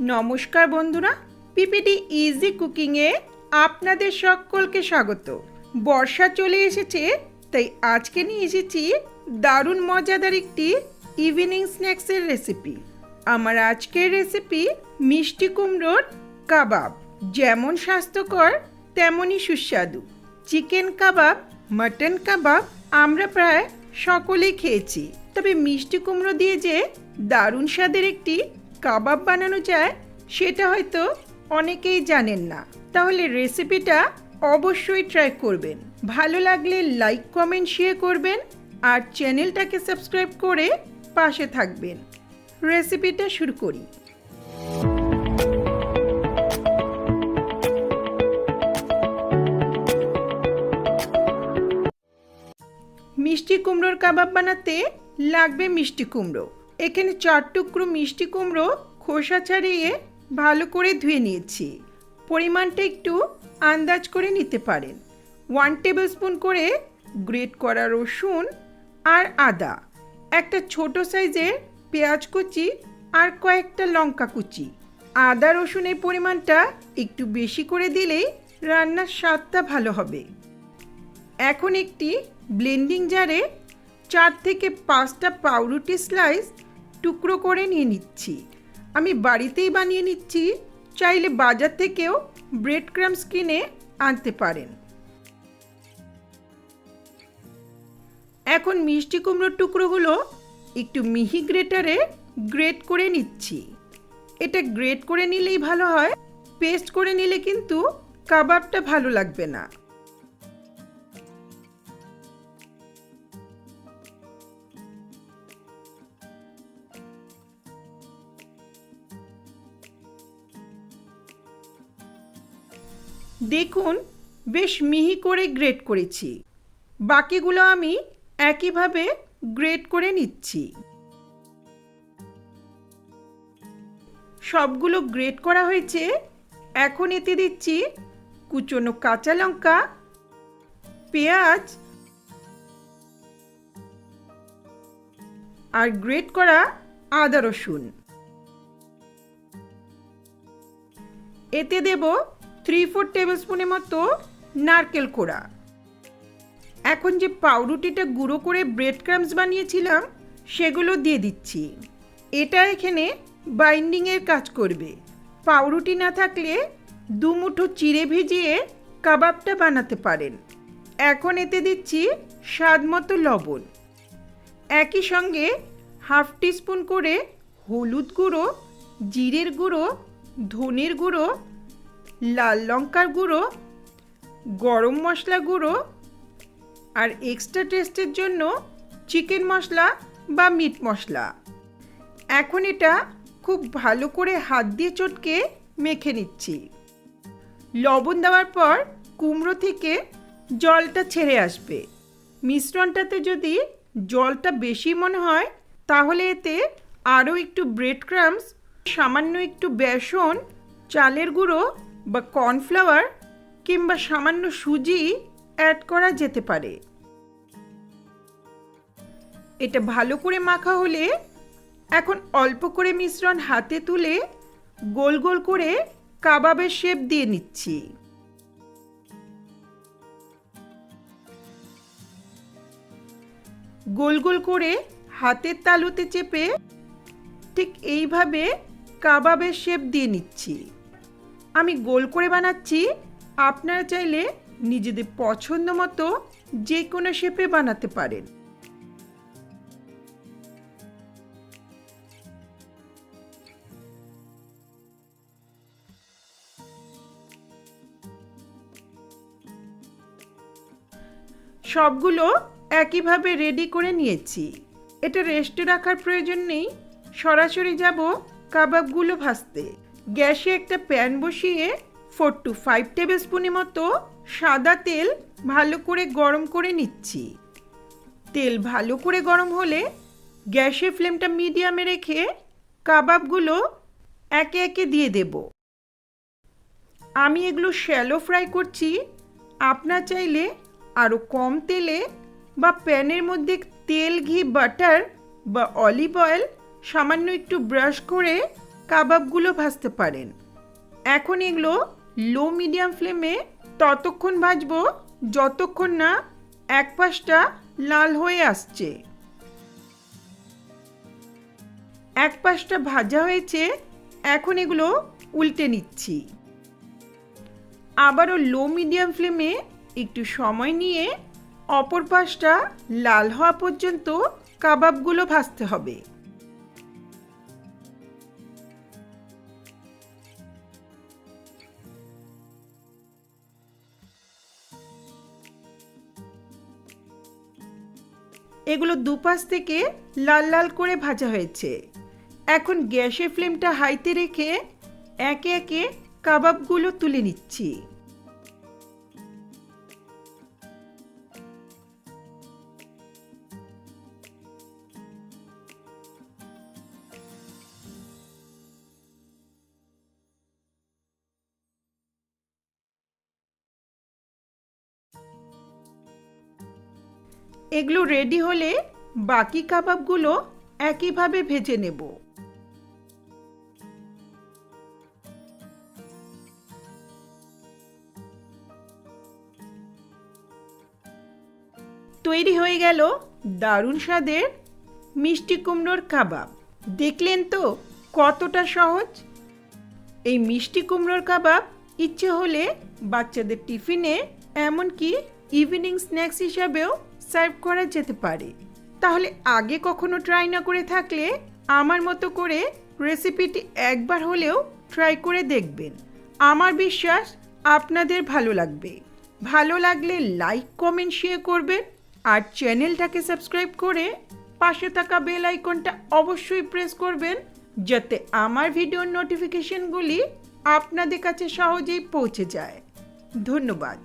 নমস্কার বন্ধুরা PPD easy কুকিংয়ে আপনাদের সকলকে স্বাগত। বর্ষা চলে এসেছে, তাই আজকে নিয়ে এসেছি দারুণ মজাদার একটি ইভিনিং স্ন্যাক্সের রেসিপি আমার আজকের রেসিপি মিষ্টি কুমড়োর কাবাব। যেমন স্বাস্থ্যকর, তেমনই সুস্বাদু। চিকেন কাবাব মাটন কাবাব আমরা প্রায় সকলেই খেয়েছি। তবে মিষ্টি কুমড়ো দিয়ে যে দারুণ স্বাদের একটি কাবাব বানানো যায়, সেটা হয়তো অনেকেই জানেন না। তাহলে রেসিপিটা অবশ্যই ট্রাই করবেন। ভালো লাগলে লাইক, কমেন্ট, শেয়ার করবেন আর চ্যানেলটাকে সাবস্ক্রাইব করে পাশে থাকবেন। রেসিপিটা শুরু করি। মিষ্টি কুমড়োর কাবাব বানাতে লাগবে মিষ্টি কুমড়ো। এখানে চার টুকরো মিষ্টি কুমড়ো খোসা ছাড়িয়ে ভালো করে ধুয়ে নিয়েছি। পরিমাণটা একটু আন্দাজ করে নিতে পারেন। ওয়ান টেবিল স্পুন করে গ্রেট করা রসুন আর আদা, একটা ছোট সাইজের পেঁয়াজ কুচি আর কয়েকটা লঙ্কা কুচি। আদা রসুনের পরিমাণটা একটু বেশি করে দিলেই রান্নার স্বাদটা ভালো হবে। এখন একটি ব্লেন্ডিং জারে চার থেকে পাঁচটা পাউরুটি স্লাইস টুকরো করে নিয়ে নিচ্ছি। আমি বাড়িতেই বানিয়ে নিচ্ছি, চাইলে বাজার থেকেও ব্রেড ক্রামস কিনে আনতে পারেন। এখন মিষ্টি কুমড়োর টুকরোগুলো একটু মিহি গ্রেটারে গ্রেট করে নিচ্ছি। এটা গ্রেট করে নিলেই ভালো হয়, পেস্ট করে নিলে কিন্তু কাবাবটা ভালো লাগবে না। দেখুন, বেশ মিহি করে গ্রেট করেছি। বাকিগুলো আমি একইভাবে গ্রেট করে নিচ্ছি। সবগুলো গ্রেট করা হয়েছে, এখন এতে দিচ্ছি কুচনো কাঁচা লঙ্কা, পেঁয়াজ আর গ্রেট করা আদা রসুন। এতে দেব থ্রি ফোর টেবিল স্পুনের মতো নারকেল কোড়া। এখন যে পাউরুটিটা গুঁড়ো করে ব্রেড ক্রামস বানিয়েছিলাম, সেগুলো দিয়ে দিচ্ছি। এটা এখানে বাইন্ডিংয়ের কাজ করবে। পাউরুটি না থাকলে দু মুঠো চিড়ে ভিজিয়ে কাবাবটা বানাতে পারেন। এখন এতে দিচ্ছি স্বাদ মতো লবণ। একই সঙ্গে হাফ টিস্পুন করে হলুদ গুঁড়ো, জিরের গুঁড়ো, ধনের গুঁড়ো লাল লঙ্কার গুঁড়ো, গরম মশলা গুঁড়ো আর এক্সট্রা টেস্টের জন্য চিকেন মশলা বা মিট মশলা। এখন এটা খুব ভালো করে হাত দিয়ে চটকে মেখে নিচ্ছি। লবণ দেওয়ার পর কুমড়ো থেকে জলটা ছেড়ে আসবে। মিশ্রণটাতে যদি জলটা বেশি মনে হয়, তাহলে এতে আরও একটু ব্রেড ক্রামস সামান্য একটু বেসন, চালের গুঁড়ো বা কর্নফ্লাওয়ার কিংবা সামান্য সুজি অ্যাড করা যেতে পারে। এটা ভালো করে মাখা হলে এখন অল্প করে মিশ্রণ হাতে তুলে গোল গোল করে কাবাবের শেপ দিয়ে নিচ্ছি। গোল গোল করে হাতের তালুতে চেপে ঠিক এইভাবে কাবাবের শেপ দিয়ে নিচ্ছি। আমি গোল করে বানাচ্ছি। আপনারা চাইলে নিজেদের পছন্দ মতো যে কোনো শেপে বানাতে পারেন। সবগুলো একইভাবে রেডি করে নিয়েছি। এটা রেস্টে রাখার প্রয়োজন নেই। সরাসরি যাব কাবাবগুলো ভাজতে। গ্যাসে একটা প্যান বসিয়ে ফোর টু ফাইভ টেবিল স্পুনের মতো সাদা তেল ভালো করে গরম করে নিচ্ছি। তেল ভালো করে গরম হলে গ্যাসের ফ্লেমটা মিডিয়ামে রেখে কাবাবগুলো একে একে দিয়ে দেব। আমি এগুলো শ্যালো ফ্রাই করছি। আপনার চাইলে আরও কম তেলে বা প্যানের মধ্যে তেল, ঘি বাটার বা অলিভ অয়েল সামান্য একটু ব্রাশ করে কাবাবগুলো ভাজতে পারেন। এখন এগুলো লো মিডিয়াম ফ্লেমে ততক্ষণ ভাজবো যতক্ষণ না এক পাশটা লাল হয়ে আসছে। এক পাশটা ভাজা হয়েছে, এখন এগুলো উল্টে নিচ্ছি। আবারও লো মিডিয়াম ফ্লেমে একটু সময় নিয়ে অপর পাশটা লাল হওয়া পর্যন্ত কাবাবগুলো ভাজতে হবে। এগুলো দুপাশ থেকে লাল লাল করে ভাজা হয়েছে। এখন গ্যাসের ফ্লেমটা হাইতে রেখে একে একে কাবাবগুলো তুলে নিচ্ছি। এগুলো রেডি হলে বাকি কাবাবগুলো একইভাবে ভেজে নেব। তৈরি হয়ে গেল দারুণ স্বাদের মিষ্টি কুমড়োর কাবাব। দেখলেন তো কতটা সহজ? এই মিষ্টি কুমড়োর কাবাব ইচ্ছে হলে বাচ্চাদের টিফিনে এমনকি ইভিনিং স্ন্যাক্স হিসাবেও সার্ভ করা যেতে পারে। তাহলে আগে কখনো ট্রাই না করে থাকলে আমার মতো করে রেসিপিটি একবার হলেও ট্রাই করে দেখবেন। আমার বিশ্বাস আপনাদের ভালো লাগবে। ভালো লাগলে লাইক কমেন্ট শেয়ার করবেন আর চ্যানেলটাকে সাবস্ক্রাইব করে পাশে থাকা বেল আইকনটা অবশ্যই প্রেস করবেন যাতে আমার ভিডিওর নোটিফিকেশনগুলি আপনাদের কাছে সহজেই পৌঁছে যায়। ধন্যবাদ।